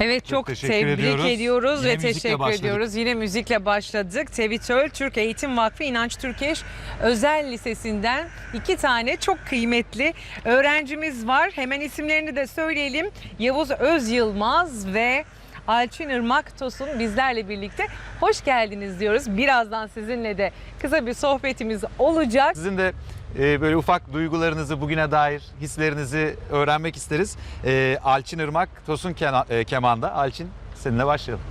Evet çok, teşekkür tebrik ediyoruz. ediyoruz, Yine ve teşekkür başladık. ediyoruz. Yine müzikle başladık. Tevitör Türk Eğitim Vakfı İnanç Türkeş Özel Lisesi'nden iki tane çok kıymetli öğrencimiz var. Hemen isimlerini de söyleyelim. Yavuz Öz Yılmaz ve Alçin Irmak Tosun bizlerle birlikte hoş geldiniz diyoruz. Birazdan sizinle de kısa bir sohbetimiz olacak. Sizin de e, böyle ufak duygularınızı, bugüne dair hislerinizi öğrenmek isteriz. E, Irmak, Tosun e, Keman'da. Alçin seninle başlayalım.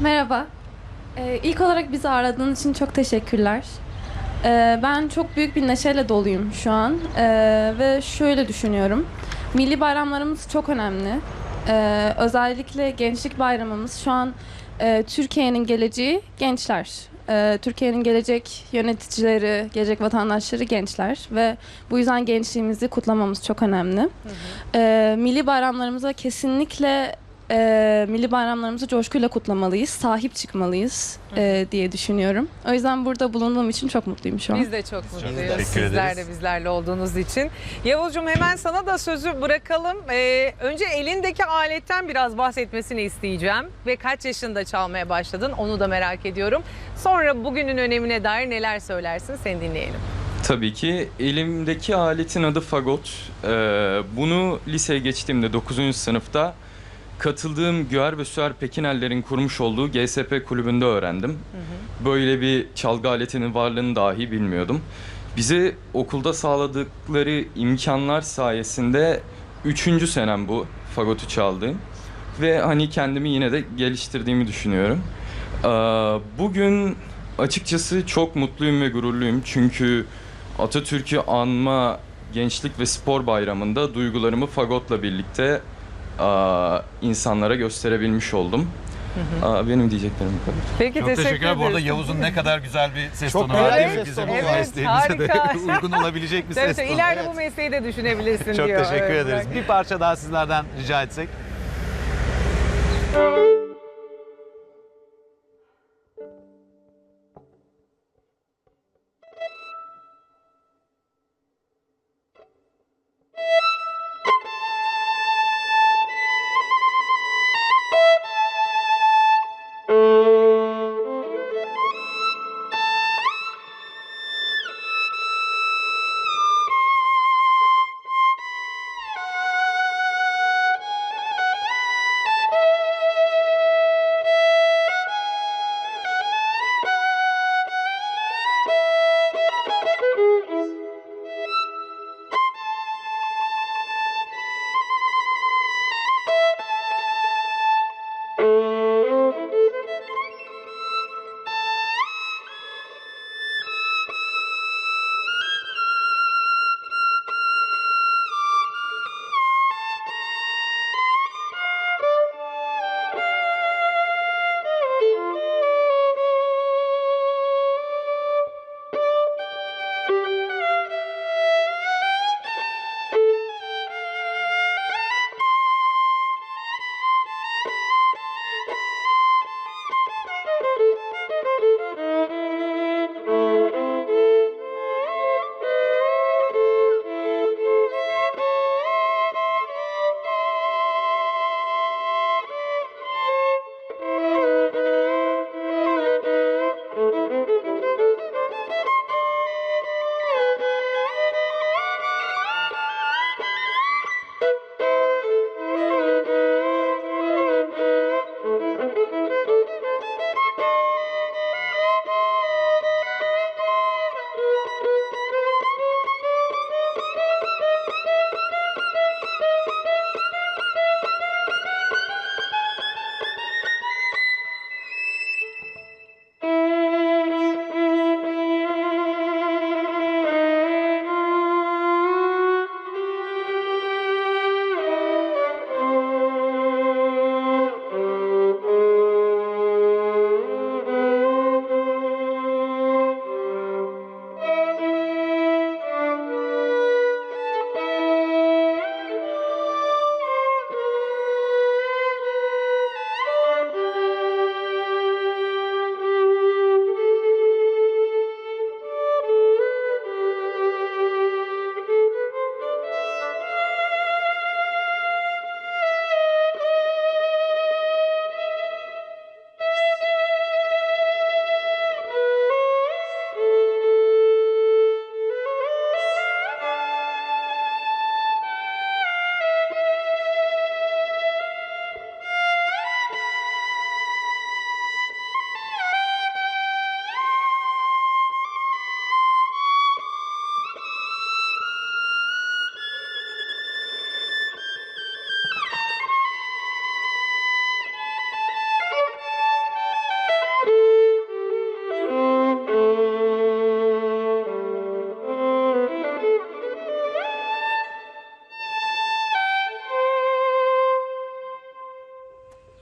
Merhaba. Ee, ilk olarak bizi aradığın için çok teşekkürler. Ee, ben çok büyük bir neşeyle doluyum şu an Ee, ve şöyle düşünüyorum. Milli bayramlarımız çok önemli. Ee, özellikle Gençlik Bayramımız şu an e, Türkiye'nin geleceği gençler. Ee, Türkiye'nin gelecek yöneticileri, gelecek vatandaşları gençler ve bu yüzden gençliğimizi kutlamamız çok önemli. Ee, milli bayramlarımıza kesinlikle e, milli bayramlarımızı coşkuyla kutlamalıyız, sahip çıkmalıyız e, diye düşünüyorum. O yüzden burada bulunduğum için çok mutluyum şu an. Biz de çok mutluyuz. teşekkür Sizler ederiz. de bizlerle olduğunuz için. Yavuzcuğum hemen sana da sözü bırakalım. Ee, önce elindeki aletten biraz bahsetmesini isteyeceğim. Ve kaç yaşında çalmaya başladın onu da merak ediyorum. Sonra bugünün önemine dair neler söylersin seni dinleyelim. Tabii ki elimdeki aletin adı fagot. Ee, bunu liseye geçtiğimde 9. sınıfta katıldığım Güer ve Süer Pekinellerin kurmuş olduğu GSP kulübünde öğrendim. Böyle bir çalgı aletinin varlığını dahi bilmiyordum. Bize okulda sağladıkları imkanlar sayesinde 3. senem bu fagotu çaldığım. Ve hani kendimi yine de geliştirdiğimi düşünüyorum. Bugün açıkçası çok mutluyum ve gururluyum çünkü Atatürk'ü anma Gençlik ve Spor Bayramı'nda duygularımı fagotla birlikte insanlara gösterebilmiş oldum. Aa, benim diyeceklerim bu kadar. Peki Çok teşekkür, teşekkürler. Bu arada ederiz. Yavuz'un ne kadar güzel bir ses Çok tonu var. ses Bizim tonu bu var. mesleğimize de uygun olabilecek bir ses tonu. ileride Evet. bu mesleği de düşünebilirsin Çok diyor. teşekkür Evet, ederiz. Bir parça daha sizlerden rica etsek.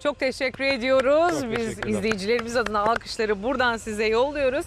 Çok teşekkür ediyoruz. Çok Biz izleyicilerimiz adına alkışları buradan size yolluyoruz.